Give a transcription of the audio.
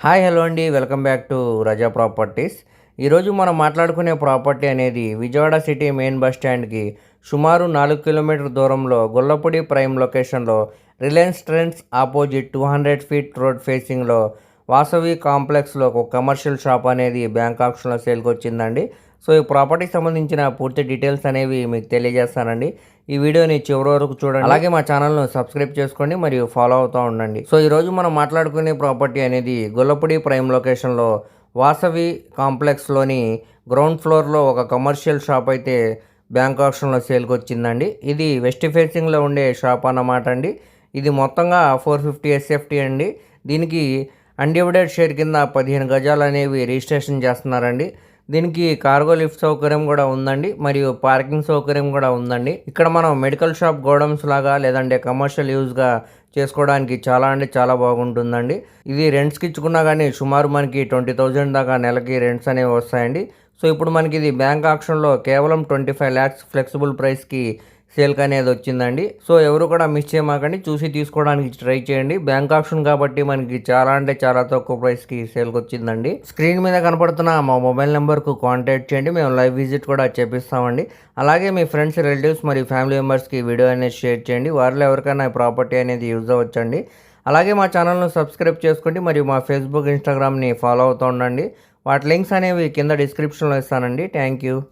Hi hello అండి. Welcome back to Raza Properties. ఈరోజు మనం మాట్లాడుకునే ప్రాపర్టీ అనేది విజయవాడ సిటీ మెయిన్ బస్ స్టాండ్కి సుమారు నాలుగు కిలోమీటర్ దూరంలో గొల్లపూడి ప్రైమ్ లొకేషన్లో Reliance Trends opposite two hundred feet road ఫేసింగ్లో వాసవి కాంప్లెక్స్లో ఒక కమర్షియల్ షాప్ అనేది బ్యాంక్ ఆప్షన్లో సేల్కి వచ్చిందండి సో ఈ ప్రాపర్టీకి సంబంధించిన పూర్తి డీటెయిల్స్ అనేవి మీకు తెలియజేస్తానండి. ఈ వీడియోని చివరి వరకు చూడండి. అలాగే మా ఛానల్ను సబ్స్క్రైబ్ చేసుకోండి మరియు ఫాలో అవుతూ ఉండండి. సో ఈరోజు మనం మాట్లాడుకునే ప్రాపర్టీ అనేది గొల్లపూడి ప్రైమ్ లొకేషన్లో వాసవి కాంప్లెక్స్లోని గ్రౌండ్ ఫ్లోర్లో ఒక కమర్షియల్ షాప్ అయితే బ్యాంక్ ఆప్షన్లో సేల్కి వచ్చిందండి ఇది వెస్ట్ ఫేసింగ్లో ఉండే షాప్ అన్నమాట అండి. ఇది మొత్తంగా ఫోర్ ఫిఫ్టీ ఎస్ఎఫ్టీ అండి. దీనికి అన్డివైడెడ్ షేర్ కింద పదిహేను గజాలు అనేవి రిజిస్ట్రేషన్ చేస్తున్నారండి. దీనికి కార్గో లిఫ్ట్ సౌకర్యం కూడా ఉందండి. మరియు పార్కింగ్ సౌకర్యం కూడా ఉందండి. ఇక్కడ మనం మెడికల్ షాప్ గోడౌన్స్ లాగా లేదంటే కమర్షియల్ యూజ్గా చేసుకోవడానికి చాలా అంటే చాలా బాగుంటుందండి. ఇది రెంట్స్కి ఇచ్చుకున్నా కానీ సుమారు మనకి ట్వంటీ థౌజండ్ దాకా నెలకి రెంట్స్ అనేవి వస్తాయండి. సో ఇప్పుడు మనకి ఇది బ్యాంక్ ఆప్షన్లో కేవలం ట్వంటీ ఫైవ్ ల్యాక్స్ ఫ్లెక్సిబుల్ ప్రైస్కి సేల్క్ అనేది వచ్చిందండి. సో ఎవరు కూడా మిస్ చేయమాకండి. చూసి తీసుకోవడానికి ట్రై చేయండి. బ్యాంక్ ఆప్షన్ కాబట్టి మనకి చాలా అంటే చాలా తక్కువ ప్రైస్కి సేల్కి వచ్చిందండి. స్క్రీన్ మీద కనపడుతున్న మా మొబైల్ నెంబర్కు కాంటాక్ట్ చేయండి. మేము లైవ్ విజిట్ కూడా చేపిస్తామండి. అలాగే మీ ఫ్రెండ్స్ రిలేటివ్స్ మరియు ఫ్యామిలీ మెంబర్స్కి వీడియో అనేది షేర్ చేయండి. వారిలో ఎవరికైనా ప్రాపర్టీ అనేది యూజ్ అవ్వచ్చండి. అలాగే మా ఛానల్ను సబ్స్క్రైబ్ చేసుకోండి. మరియు మా ఫేస్బుక్ ఇన్స్టాగ్రామ్ని ఫాలో అవుతూ ఉండండి. వాటి లింక్స్ అనేవి కింద డిస్క్రిప్షన్లో ఇస్తానండి. Thank you.